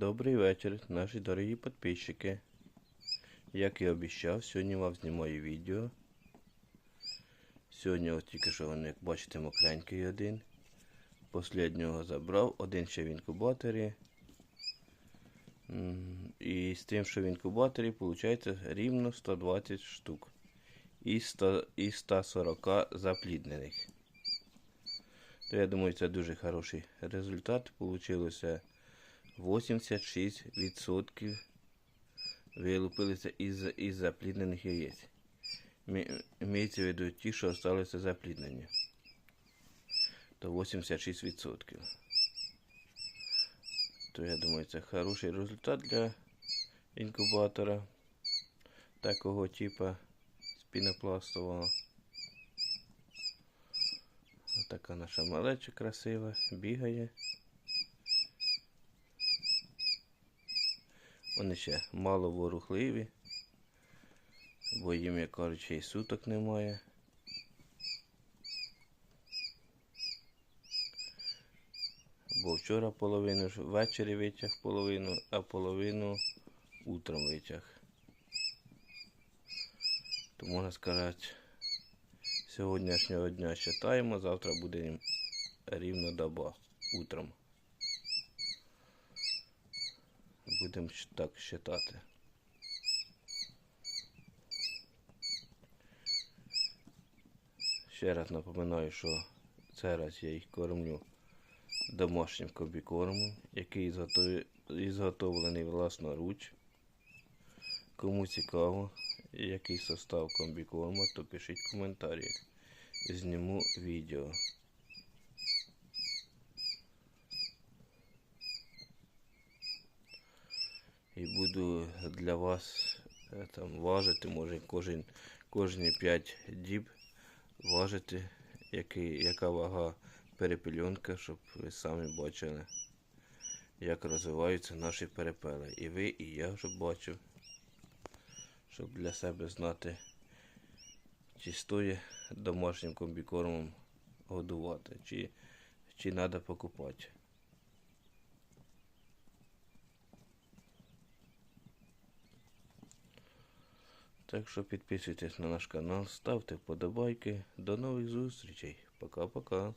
Добрий вечір, наші дорогі підписчики. Як і обіцяв, сьогодні вам знімаю відео. Сьогодні ось тільки що, вони, як бачите, мокренький один. Посліднього забрав, один ще в інкубаторі. І з тим, що в інкубаторі, виходить рівно 120 штук. І 100, і 140 запліднених. То я думаю, це дуже хороший результат. Получилося 86% вилупилися із, із запліднених яєць. Мається в виду ті, що залишилися запліднені. То 86%. То я думаю, це хороший результат для інкубатора такого типу спінопластового. Така наша малеча красива, бігає. Вони ще мало ворухливі, бо їм, як ще й суток немає. Бо вчора половину ввечері витяг половину, а половину утром витяг. То можна сказати, сьогоднішнього дня считаємо, завтра буде їм рівно доба утром. Будемо так считати. Ще раз напоминаю, що цей раз я їх кормлю домашнім комбікормом, який ізготовлений власноруч. Кому цікаво, який состав комбікорму, то пишіть в коментарях. Зніму відео. І буду для вас е, там важити, може кожен, кожні 5 діб важити, який, яка вага перепельонка, щоб ви самі бачили, як розвиваються наші перепели. І ви, і я вже бачу, щоб для себе знати, чи стоїть домашнім комбікормом годувати, чи, чи треба покупати. Так що підписуйтесь на наш канал, ставте вподобайки. До нових зустрічей. Пока-пока.